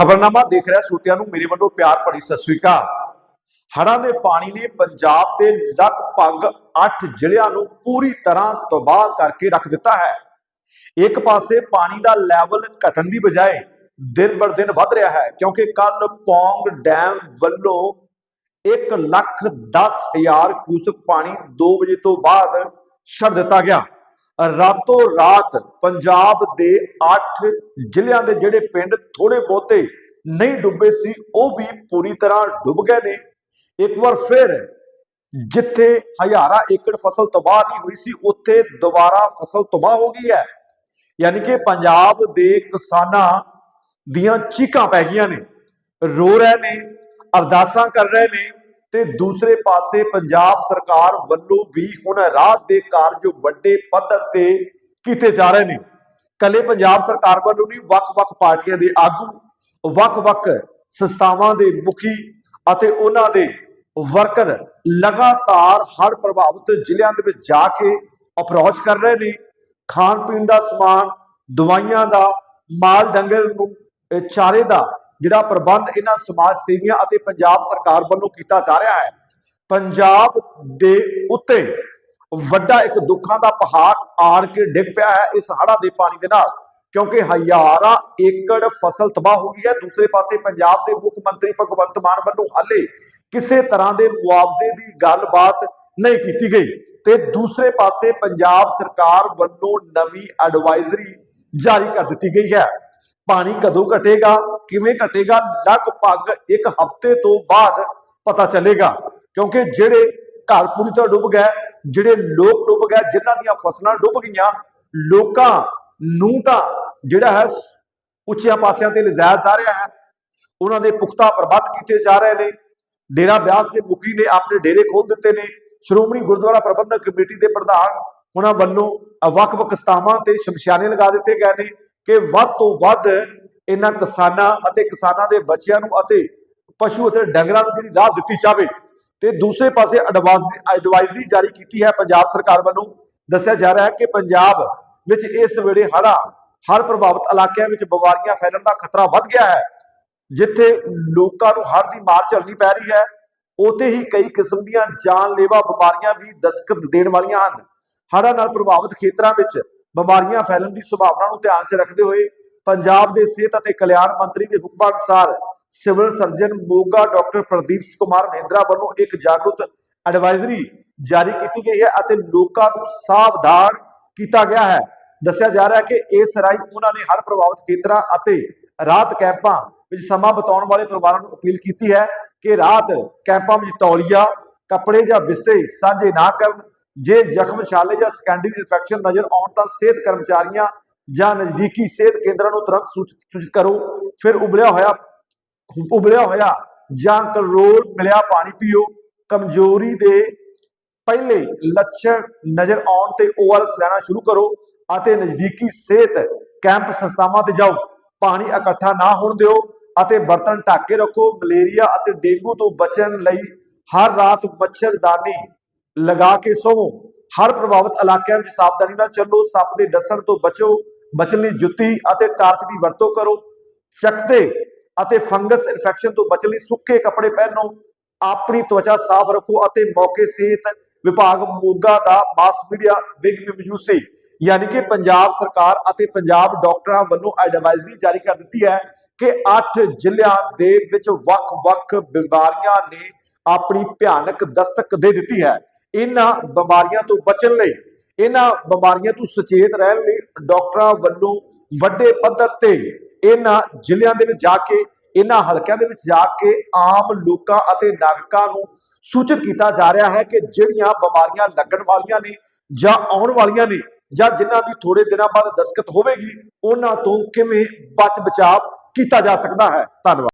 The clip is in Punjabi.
ਖਬਰਨਾਮਾ ਦੇਖ ਰਿਹਾ ਛੋਟਿਆਂ ਨੂੰ, ਮੇਰੇ ਵੱਲੋਂ ਪਿਆਰ ਭਰੀ ਸਤਿ ਸ੍ਰੀ ਅਕਾਲ। ਹੜ੍ਹਾਂ ਦੇ ਪਾਣੀ ਨੇ ਪੰਜਾਬ ਦੇ ਲਗਭਗ 8 ਜ਼ਿਲ੍ਹਿਆਂ ਨੂੰ ਪੂਰੀ ਤਰ੍ਹਾਂ ਤਬਾਹ ਕਰਕੇ ਰੱਖ ਦਿੱਤਾ ਹੈ। ਇੱਕ ਪਾਸੇ ਪਾਣੀ ਦਾ ਲੈਵਲ ਘਟਣ ਦੀ ਬਜਾਏ ਦਿਨ ਬਰ ਦਿਨ ਵੱਧ ਰਿਹਾ ਹੈ, ਕਿਉਂਕਿ ਕੱਲ ਪੌਂਗ ਡੈਮ ਵੱਲੋਂ 1 ਲੱਖ 10 ਹਜ਼ਾਰ ਕਿਊਸਕ ਪਾਣੀ 2 ਵਜੇ ਤੋਂ ਬਾਅਦ ਛੱਡ ਦਿੱਤਾ ਗਿਆ। ਰਾਤੋਂ ਰਾਤ ਪੰਜਾਬ ਦੇ 8 ਜ਼ਿਲ੍ਹਿਆਂ ਦੇ ਜਿਹੜੇ ਪਿੰਡ ਥੋੜੇ ਬਹੁਤੇ ਨਹੀਂ ਡੁੱਬੇ ਸੀ, ਉਹ ਵੀ ਪੂਰੀ ਤਰ੍ਹਾਂ ਡੁੱਬ ਗਏ ਨੇ। ਇੱਕ ਵਾਰ ਫਿਰ ਜਿੱਥੇ ਹਜ਼ਾਰਾਂ ਏਕੜ ਫਸਲ ਤਬਾਹ ਨਹੀਂ ਹੋਈ ਸੀ, ਉੱਥੇ ਦੁਬਾਰਾ ਫਸਲ ਤਬਾਹ ਹੋ ਗਈ ਹੈ। ਯਾਨੀ ਕਿ ਪੰਜਾਬ ਦੇ ਕਿਸਾਨਾਂ ਦੀਆਂ ਚੀਕਾਂ ਪੈ ਗਈਆਂ ਨੇ, ਰੋ ਰਹੇ ਨੇ, ਅਰਦਾਸਾਂ ਕਰ ਰਹੇ ਨੇ। ਤੇ ਦੂਸਰੇ ਪਾਸੇ ਪੰਜਾਬ ਸਰਕਾਰ ਵੱਲੋਂ ਵੀ ਹੁਣ ਰਾਹਤ ਦੇ ਕਾਰਜ ਵੱਡੇ ਪੱਧਰ ਤੇ ਕੀਤੇ ਜਾ ਰਹੇ ਨੇ। ਕੱਲੇ ਪੰਜਾਬ ਸਰਕਾਰ ਵੱਲੋਂ ਨਹੀਂ, ਵੱਖ-ਵੱਖ ਪਾਰਟੀਆਂ ਦੇ ਆਗੂ, ਵੱਖ-ਵੱਖ ਸੰਸਥਾਵਾਂ ਦੇ ਮੁਖੀ ਅਤੇ ਉਹਨਾਂ ਦੇ ਵਰਕਰ ਲਗਾਤਾਰ ਹੜ੍ਹ ਪ੍ਰਭਾਵਿਤ ਜ਼ਿਲ੍ਹਿਆਂ ਦੇ ਵਿੱਚ ਜਾ ਕੇ ਅਪਰੋਚ ਕਰ ਰਹੇ ਨੇ। ਖਾਣ ਪੀਣ ਦਾ ਸਮਾਨ, ਦਵਾਈਆਂ ਦਾ, ਮਾਲ ਡੰਗਰ ਨੂੰ ਚਾਰੇ ਦਾ ਜਿਹੜਾ ਪ੍ਰਬੰਧ ਇਹਨਾਂ ਸਮਾਜ ਸੇਵੀਆਂ ਅਤੇ ਪੰਜਾਬ ਸਰਕਾਰ ਵੱਲੋਂ ਕੀਤਾ ਜਾ ਰਿਹਾ ਹੈ। ਪੰਜਾਬ ਦੇ ਉੱਤੇ ਵੱਡਾ ਇੱਕ ਦੁੱਖਾਂ ਦਾ ਪਹਾੜ ਆਣ ਕੇ ਡਿੱਗ ਪਿਆ ਹੈ ਇਸ ਹੜ੍ਹਾਂ ਦੇ ਪਾਣੀ ਦੇ ਨਾਲ, ਕਿਉਂਕਿ ਹਜ਼ਾਰਾਂ ਏਕੜ ਫਸਲ ਤਬਾਹ ਹੋ ਗਈ ਹੈ। ਦੂਸਰੇ ਪਾਸੇ ਪੰਜਾਬ ਦੇ ਮੁੱਖ ਮੰਤਰੀ ਭਗਵੰਤ ਮਾਨ ਵੱਲੋਂ ਹਾਲੇ ਕਿਸੇ ਤਰ੍ਹਾਂ ਦੇ ਮੁਆਵਜ਼ੇ ਦੀ ਗੱਲਬਾਤ ਨਹੀਂ ਕੀਤੀ ਗਈ ਤੇ ਦੂਸਰੇ ਪਾਸੇ ਪੰਜਾਬ ਸਰਕਾਰ ਵੱਲੋਂ ਨਵੀਂ ਐਡਵਾਈਜ਼ਰੀ ਜਾਰੀ ਕਰ ਦਿੱਤੀ ਗਈ ਹੈ। ਪਾਣੀ ਕਦੋਂ ਘਟੇਗਾ, ਕਿਵੇਂ ਘਟੇਗਾ, ਲਗਭਗ ਇੱਕ ਹਫ਼ਤੇ ਤੋਂ ਬਾਅਦ ਪਤਾ ਚੱਲੇਗਾ। ਕਿਉਂਕਿ ਜਿਹੜੇ ਘਰ ਪੂਰੀ ਤਰ੍ਹਾਂ ਡੁੱਬ ਗਏ, ਜਿਹੜੇ ਲੋਕ ਡੁੱਬ ਗਏ, ਜਿਨ੍ਹਾਂ ਦੀਆਂ ਫਸਲਾਂ ਡੁੱਬ ਗਈਆਂ, ਲੋਕਾਂ ਨੂੰ ਤਾਂ ਜਿਹੜਾ ਹੈ ਉੱਚਿਆਂ ਪਾਸਿਆਂ ਤੇ ਲਿਜਾਇਆ ਜਾ ਰਿਹਾ ਹੈ। ਉਹਨਾਂ ਦੇ ਪੁਖਤਾ ਪ੍ਰਬੰਧ ਕੀਤੇ ਜਾ ਰਹੇ ਨੇ। ਡੇਰਾ ਬਿਆਸ ਦੇ ਮੁਖੀ ਨੇ ਆਪਣੇ ਡੇਰੇ ਖੋਲ ਦਿੱਤੇ ਨੇ। ਸ਼੍ਰੋਮਣੀ ਗੁਰਦੁਆਰਾ ਪ੍ਰਬੰਧਕ ਕਮੇਟੀ ਦੇ ਪ੍ਰਧਾਨ ਉਹਨਾਂ ਵੱਲੋਂ ਵੱਖ-ਵੱਖ ਸਥਾਵਾਂ ਤੇ ਸ਼ਮਸ਼ਾਨੇ ਲਗਾ ਦਿੱਤੇ ਗਏ ਨੇ ਕਿ ਵੱਧ ਤੋਂ ਵੱਧ ਇਹਨਾਂ ਕਿਸਾਨਾਂ ਅਤੇ ਕਿਸਾਨਾਂ ਦੇ ਬੱਚਿਆਂ ਨੂੰ ਅਤੇ ਪਸ਼ੂ ਅਤੇ ਡੰਗਰਾਂ ਨੂੰ ਜਿਹੜੀ ਰਾਹ ਦਿੱਤੀ ਜਾਵੇ। ਤੇ ਦੂਸਰੇ ਪਾਸੇ ਐਡਵਾਈਜ਼ਰੀ ਜਾਰੀ ਕੀਤੀ ਹੈ ਪੰਜਾਬ ਸਰਕਾਰ ਵੱਲੋਂ। ਦੱਸਿਆ ਜਾ ਰਿਹਾ ਹੈ ਕਿ ਪੰਜਾਬ ਵਿੱਚ ਇਸ ਵੇਲੇ ਹੜ੍ਹਾਂ ਹਰ ਪ੍ਰਭਾਵਿਤ ਇਲਾਕਿਆਂ ਵਿੱਚ ਬਿਮਾਰੀਆਂ ਫੈਲਣ ਦਾ ਖਤਰਾ ਵੱਧ ਗਿਆ ਹੈ। ਜਿੱਥੇ ਲੋਕਾਂ ਨੂੰ ਹੜ੍ਹ ਦੀ ਮਾਰ ਝੱਲਣੀ ਪੈ ਰਹੀ ਹੈ ਉਤੇ ਹੀ ਕਈ ਕਿਸਮ ਦੀਆਂ ਜਾਨਲੇਵਾ ਬਿਮਾਰੀਆਂ ਵੀ ਦਸਤਕ ਦੇਣ ਵਾਲੀਆਂ ਹਨ। ਹੜ੍ਹਾਂ ਨਾਲ ਪ੍ਰਭਾਵਿਤ ਖੇਤਰਾਂ ਵਿੱਚ ਬਿਮਾਰੀਆਂ ਫੈਲਣ ਦੀ ਸੰਭਾਵਨਾ ਨੂੰ ਧਿਆਨ 'ਚ ਰੱਖਦੇ ਹੋਏ ਪੰਜਾਬ ਦੇ ਸਿਹਤ ਅਤੇ ਕਲਿਆਣ ਮੰਤਰੀ ਦੇ ਹੁਕਮਾਂ ਅਨੁਸਾਰ civil surgeon Moga doctor Pradeep Kumar Mahindra ਵੱਲੋਂ ਇੱਕ ਜਾਗਰੂਕ ਐਡਵਾਈਜ਼ਰੀ ਜਾਰੀ ਕੀਤੀ ਗਈ ਹੈ ਅਤੇ ਲੋਕਾਂ ਨੂੰ ਸਾਵਧਾਨ ਕੀਤਾ ਗਿਆ ਹੈ। ਦੱਸਿਆ ਜਾ ਰਿਹਾ ਹੈ ਕਿ ਇਸ ਰਾਹੀਂ ਉਹਨਾਂ ਨੇ ਹੜ੍ਹ ਪ੍ਰਭਾਵਿਤ ਖੇਤਰਾਂ ਅਤੇ ਰਾਤ ਕੈਂਪਾਂ ਵਿੱਚ ਸਮਾਂ ਬਿਤਾਉਣ ਵਾਲੇ ਪਰਿਵਾਰਾਂ ਨੂੰ ਅਪੀਲ ਕੀਤੀ ਹੈ ਕਿ ਰਾਤ ਕੈਂਪਾਂ ਵਿੱਚ ਤੌਲੀਆ ਕੱਪੜੇ ਜਾਂ ਬਿਸਤੇ ਸਾਂਝੇ ਨਾ ਕਰਨ, ਜੇ ਜ਼ਖਮ ਛਾਲੇ ਜਾਂ ਸੈਕੰਡਰੀ ਇਨਫੈਕਸ਼ਨ ਨਜ਼ਰ ਆਉਣ ਤਾਂ ਸਿਹਤ ਕਰਮਚਾਰੀਆਂ ਜਾਂ ਨਜ਼ਦੀਕੀ ਸਿਹਤ ਕੇਂਦਰਾਂ ਨੂੰ ਤੁਰੰਤ ਸੂਚਿਤ ਕਰੋ। ਫਿਰ ਉਬਲਿਆ ਹੋਇਆ ਉਬਲਿਆ ਹੋਇਆ ਜਾਂ ਕਲੋਰ ਮਿਲਿਆ ਪਾਣੀ ਪੀਓ। ਕਮਜ਼ੋਰੀ ਦੇ ਪਹਿਲੇ ਲੱਛਣ ਨਜ਼ਰ ਆਉਣ ਤੇ ਓਆਰਐਸ ਲੈਣਾ ਸ਼ੁਰੂ ਕਰੋ ਅਤੇ ਨਜ਼ਦੀਕੀ ਸਿਹਤ ਕੈਂਪ ਸੰਸਥਾਵਾਂ ਤੇ ਜਾਓ। ਪਾਣੀ ਇਕੱਠਾ ਨਾ ਹੋਣ ਦਿਓ ਅਤੇ ਬਰਤਨ ਢੱਕ ਕੇ ਰੱਖੋ। ਮਲੇਰੀਆ ਅਤੇ ਡੇਂਗੂ ਤੋਂ ਬਚਣ ਲਈ ਹਰ ਰਾਤ ਮੱਛਰਦਾਨੀ ਲਗਾ ਕੇ ਸੋਵੋ ਹਰ ਪ੍ਰਭਾਵਿਤ ਇਲਾਕਿਆਂ ਵਿੱਚ ਸਾਵਧਾਨੀ ਨਾਲ ਚੱਲੋ। ਸੱਪ ਦੇ ਡਸਣ ਤੋਂ ਬਚੋ। ਬਚਣ ਲਈ ਜੁੱਤੀ ਅਤੇ ਟਾਰਚ ਦੀ ਵਰਤੋਂ ਕਰੋ। ਚੱਕਦੇ ਅਤੇ ਫੰਗਸ ਇਨਫੈਕਸ਼ਨ ਤੋਂ ਬਚਣ ਲਈ ਸੁੱਕੇ ਕੱਪੜੇ ਪਹਿਨੋ। ਆਪਣੀ ਤਵਚਾ ਸਾਫ਼ ਰੱਖੋ ਅਤੇ ਮੌਕੇ ਸਿਹਤ ਵਿਭਾਗ ਮੋਗਾ ਦਾ ਮਾਸ ਮੀਡੀਆ ਵਿਗ ਵੀ ਮੌਜੂਦ ਯਾਨੀ ਕਿ ਪੰਜਾਬ ਸਰਕਾਰ ਅਤੇ ਪੰਜਾਬ ਡਾਕਟਰਾਂ ਵੱਲੋਂ ਐਡਵਾਈਜ਼ਰੀ ਜਾਰੀ ਕਰ ਦਿੱਤੀ ਹੈ। ਕਿ 8 ਜ਼ਿਲ੍ਹਿਆਂ ਦੇ ਵਿੱਚ ਵੱਖ-ਵੱਖ ਬਿਮਾਰੀਆਂ ਨੇ ਆਪਣੀ ਭਿਆਨਕ ਦਸਤਕ ਦੇ ਦਿੱਤੀ ਹੈ। ਇਹਨਾਂ ਬਿਮਾਰੀਆਂ ਤੋਂ ਬਚਣ ਲਈ, ਇਹਨਾਂ ਬਿਮਾਰੀਆਂ ਤੋਂ ਸੁਚੇਤ ਰਹਿਣ ਲਈ ਡਾਕਟਰਾਂ ਵੱਲੋਂ ਵੱਡੇ ਪੱਧਰ ਤੇ ਇਹਨਾਂ ਜ਼ਿਲ੍ਹਿਆਂ ਦੇ ਵਿੱਚ ਜਾ ਕੇ, ਇਹਨਾਂ ਹਲਕਿਆਂ ਦੇ ਵਿੱਚ ਜਾ ਕੇ ਆਮ ਲੋਕਾਂ ਅਤੇ ਨਾਗਰਿਕਾਂ ਨੂੰ ਸੂਚਿਤ ਕੀਤਾ ਜਾ ਰਿਹਾ ਹੈ ਕਿ ਜਿਹੜੀਆਂ ਬਿਮਾਰੀਆਂ ਲੱਗਣ ਵਾਲੀਆਂ ਨੇ ਜਾਂ ਆਉਣ ਵਾਲੀਆਂ ਨੇ ਜਾਂ ਜਿਨ੍ਹਾਂ ਦੀ ਥੋੜੇ ਦਿਨਾਂ ਬਾਅਦ ਦਸਤਕ ਹੋਵੇਗੀ, ਉਹਨਾਂ ਤੋਂ ਕਿਵੇਂ ਬਚ ਬਚਾਅ ਕੀਤਾ ਜਾ ਸਕਦਾ ਹੈ। ਧੰਨਵਾਦ।